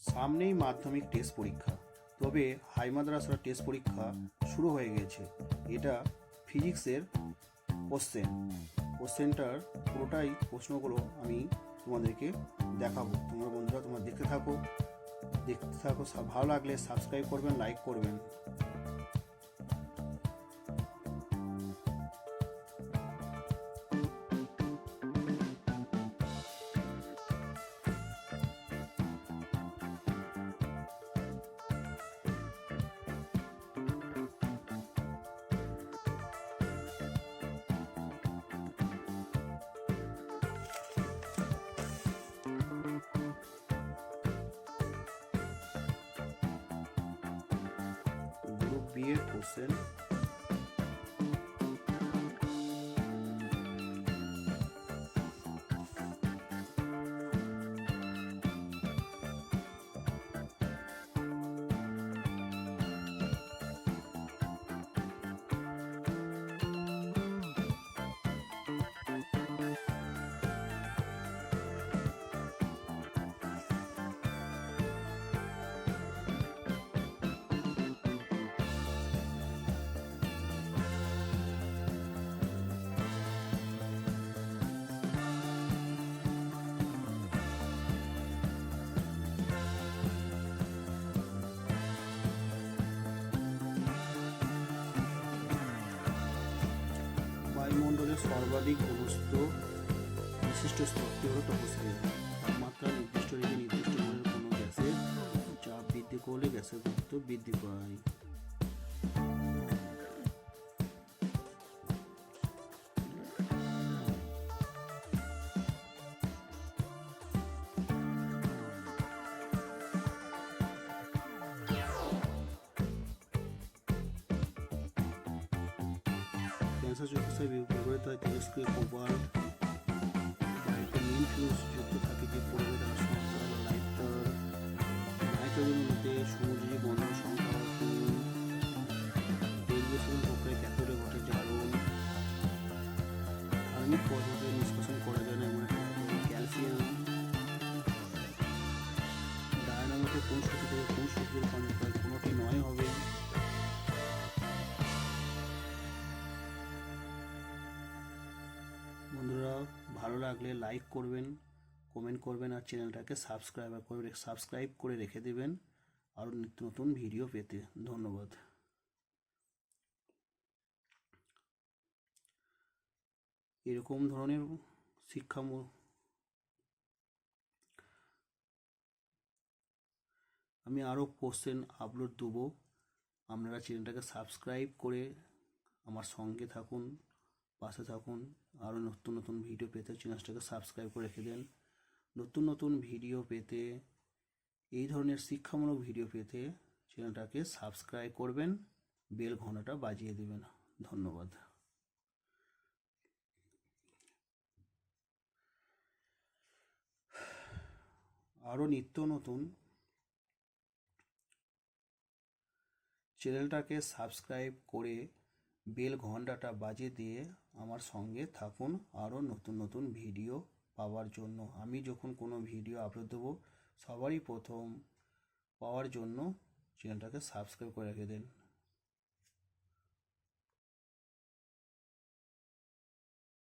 সামনেই মাধ্যমিক টেস্ট পরীক্ষা। তবে হাই মাদ্রাসার টেস্ট পরীক্ষা শুরু হয়ে গেছে। এটা ফিজিক্সের কোশ্চেন কোশ্চেনটার পুরোটাই প্রশ্নগুলো আমি তোমাদেরকে দেখাবো। তোমরা বন্ধুরা তোমরা দেখতে থাকো। দেখতে থাকো ভালো লাগলে সাবস্ক্রাইব করবেন লাইক করবেন। 1 percent বায়ুমণ্ডলের সর্বাধিক অবস্থিত বিশিষ্ট স্তরটি হল তপস্ফিয়া তাপমাত্রা নির্দিষ্ট রেখে নির্দিষ্ট মূল্যের কোনো গ্যাসের চাপ বৃদ্ধি করলে গ্যাসের গুরুত্ব বৃদ্ধি Mesajı kısa bir video ve takip eski kovar. লাগলে লাইক করবেন কমেন্ট করবেন আর চ্যানেলটাকে সাবস্ক্রাইব করে সাবস্ক্রাইব করে রেখে দেবেন আরও নিত্য নতুন ভিডিও পেতে। ধন্যবাদ। এরকম ধরনের শিক্ষা আমি আরও কোশ্চেন আপলোড দেবো। আপনারা চ্যানেলটাকে সাবস্ক্রাইব করে আমার সঙ্গে থাকুন। পাশে থাকুন, আরও নতুন নতুন ভিডিও পেতে চ্যানেলটাকে সাবস্ক্রাইব করে রেখে দেন। নতুন নতুন ভিডিও পেতে, এই ধরনের শিক্ষামূলক ভিডিও পেতে চ্যানেলটাকে সাবস্ক্রাইব করবেন, বেল ঘন্টাটা বাজিয়ে দেবেন। ধন্যবাদ। আরও নিত্য নতুন চ্যানেলটাকে সাবস্ক্রাইব করে বেল ঘন্টাটা বাজিয়ে দিয়ে আমার সঙ্গে থাকুন আরও নতুন নতুন ভিডিও পাওয়ার জন্য। আমি যখন কোনো ভিডিও আপলোড দেবো, সবারই প্রথম পাওয়ার জন্য চ্যানেলটাকে সাবস্ক্রাইব করে রেখে দিন।